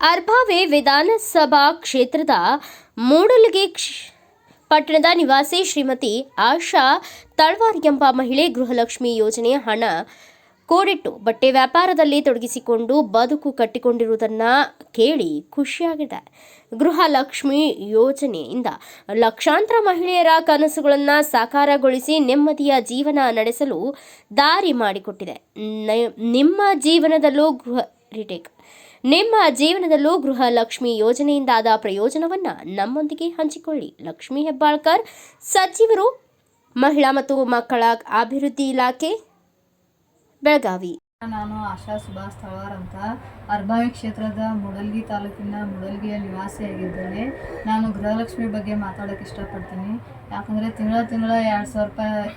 ಅರ್ಭಾವೆ ವಿಧಾನಸಭಾ ಕ್ಷೇತ್ರದ ಮೂಡಲಗಿ ಪಟ್ಟಣದ ನಿವಾಸಿ ಶ್ರೀಮತಿ ಆಶಾ ತಳ್ವಾರ್ ಎಂಬ ಮಹಿಳೆ ಗೃಹಲಕ್ಷ್ಮಿ ಯೋಜನೆ ಹಣ ಕೋಡಿಟ್ಟು ಬಟ್ಟೆ ವ್ಯಾಪಾರದಲ್ಲಿ ತೊಡಗಿಸಿಕೊಂಡು ಬದುಕು ಕಟ್ಟಿಕೊಂಡಿರುವುದನ್ನ ಕೇಳಿ ಖುಷಿಯಾಗಿದೆ ಗೃಹಲಕ್ಷ್ಮಿ ಯೋಜನೆಯಿಂದ ಲಕ್ಷಾಂತರ ಮಹಿಳೆಯರ ಕನಸುಗಳನ್ನು ಸಾಕಾರಗೊಳಿಸಿ ನೆಮ್ಮದಿಯ ಜೀವನ ನಡೆಸಲು ದಾರಿ ಮಾಡಿಕೊಟ್ಟಿದೆ. ನಿಮ್ಮ ಜೀವನದಲ್ಲೂ ಗೃಹ ರಿಟೇಕ್ ನಿಮ್ಮ ಜೀವನದಲ್ಲೂ ಗೃಹಲಕ್ಷ್ಮಿ ಯೋಜನೆಯಿಂದಾದ ಪ್ರಯೋಜನವನ್ನ ನಮ್ಮೊಂದಿಗೆ ಹಂಚಿಕೊಳ್ಳಿ. ಲಕ್ಷ್ಮೀ ಹೆಬ್ಬಾಳ್ಕರ್, ಸಚಿವರು, ಮಹಿಳಾ ಮತ್ತು ಮಕ್ಕಳ ಅಭಿವೃದ್ಧಿ ಇಲಾಖೆ, ಬೆಳಗಾವಿ. ನಾನು ಆಶಾ ಸುಭಾಷ್ ತಳವಾರ್ ಅಂತ. ಅರ್ಬಾವಿ ಕ್ಷೇತ್ರದ ಮುಡಲ್ಗಿ ತಾಲೂಕಿನ ಮೂಡಲ್ಗಿಯ ನಿವಾಸಿಯಾಗಿದ್ದೇನೆ ನಾನು ಗೃಹಲಕ್ಷ್ಮಿ ಬಗ್ಗೆ ಮಾತಾಡೋಕ್ಕೆ ಇಷ್ಟಪಡ್ತೀನಿ. ಯಾಕಂದರೆ ತಿಂಗಳ ತಿಂಗಳ ಎರಡು ಸಾವಿರ ರೂಪಾಯಿ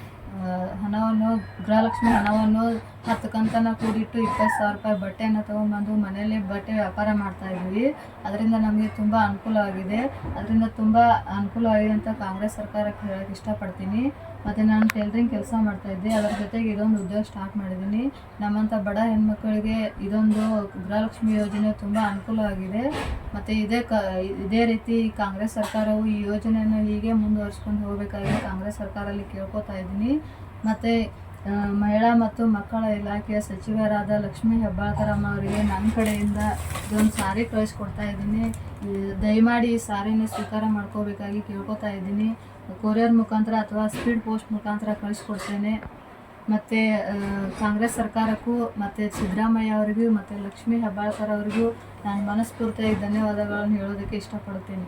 ಹಣವನ್ನು, ಗೃಹಲಕ್ಷ್ಮಿ ಹಣವನ್ನು ಹತ್ತು ಕಂತನ ಕೂಡಿಟ್ಟು ಇಪ್ಪತ್ತು ಸಾವಿರ ರೂಪಾಯಿ ಬಟ್ಟೆನ ತೊಗೊಂಬಂದು ಮನೆಯಲ್ಲೇ ಬಟ್ಟೆ ವ್ಯಾಪಾರ ಮಾಡ್ತಾ ಇದ್ವಿ. ಅದರಿಂದ ನಮಗೆ ತುಂಬ ಅನುಕೂಲವಾಗಿದೆ ಅದರಿಂದ ತುಂಬ ಅನುಕೂಲವಾಗಿದೆ ಅಂತ ಕಾಂಗ್ರೆಸ್ ಸರ್ಕಾರಕ್ಕೆ ಹೇಳೋಕ್ಕೆ ಇಷ್ಟಪಡ್ತೀನಿ. ಮತ್ತು ನಾನು ಟೈಲರಿಂಗ್ ಕೆಲಸ ಮಾಡ್ತಾ ಇದ್ದೆ. ಅದರ ಜೊತೆಗೆ ಇದೊಂದು ಉದ್ಯೋಗ ಸ್ಟಾರ್ಟ್ ಮಾಡಿದ್ದೀನಿ. ನಮ್ಮಂಥ ಬಡ ಹೆಣ್ಮಕ್ಳಿಗೆ ಇದೊಂದು ಗೃಹಲಕ್ಷ್ಮಿ ಯೋಜನೆ ತುಂಬ ಅನುಕೂಲವಾಗಿದೆ ಮತ್ತು ಇದೇ ಕ, ಇದೇ ರೀತಿ ಕಾಂಗ್ರೆಸ್ ಸರ್ಕಾರವು ಈ ಯೋಜನೆಯನ್ನು ಹೀಗೆ ಮುಂದುವರಿಸ್ಕೊಂಡು ಹೋಗಬೇಕಾಗಿ ಕಾಂಗ್ರೆಸ್ ಸರ್ಕಾರಲ್ಲಿ ಕೇಳ್ಕೊತಾ ಇದ್ದೀನಿ. ಮತ್ತು ಮಹಿಳಾ ಮತ್ತು ಮಕ್ಕಳ ಇಲಾಖೆಯ ಸಚಿವರಾದ ಲಕ್ಷ್ಮೀ ಹೆಬ್ಬಾಳ್ಕರಮ್ಮ ಅವರಿಗೆ ನನ್ನ ಕಡೆಯಿಂದ ಇದೊಂದು ಸಾರಿ ಕಳಿಸ್ಕೊಡ್ತಾ ಇದ್ದೀನಿ. ದಯಮಾಡಿ ಈ ಸಾರಿನ ಸ್ವೀಕಾರ ಮಾಡ್ಕೋಬೇಕಾಗಿ ಕೇಳ್ಕೊತಾ ಇದ್ದೀನಿ. ಕೊರಿಯರ್ ಮುಖಾಂತರ ಅಥವಾ ಸ್ಪೀಡ್ ಪೋಸ್ಟ್ ಮುಖಾಂತರ ಕಳಿಸ್ಕೊಡ್ತೇನೆ. ಮತ್ತು ಕಾಂಗ್ರೆಸ್ ಸರ್ಕಾರಕ್ಕೂ, ಮತ್ತು ಸಿದ್ದರಾಮಯ್ಯ ಅವರಿಗೂ, ಮತ್ತು ಲಕ್ಷ್ಮೀ ಹೆಬ್ಬಾಳ್ಕರ್ ಅವರಿಗೂ ನಾನು ಮನಸ್ಫೂರ್ತಿಯಾಗಿ ಧನ್ಯವಾದಗಳನ್ನು ಹೇಳೋದಕ್ಕೆ ಇಷ್ಟಪಡ್ತೀನಿ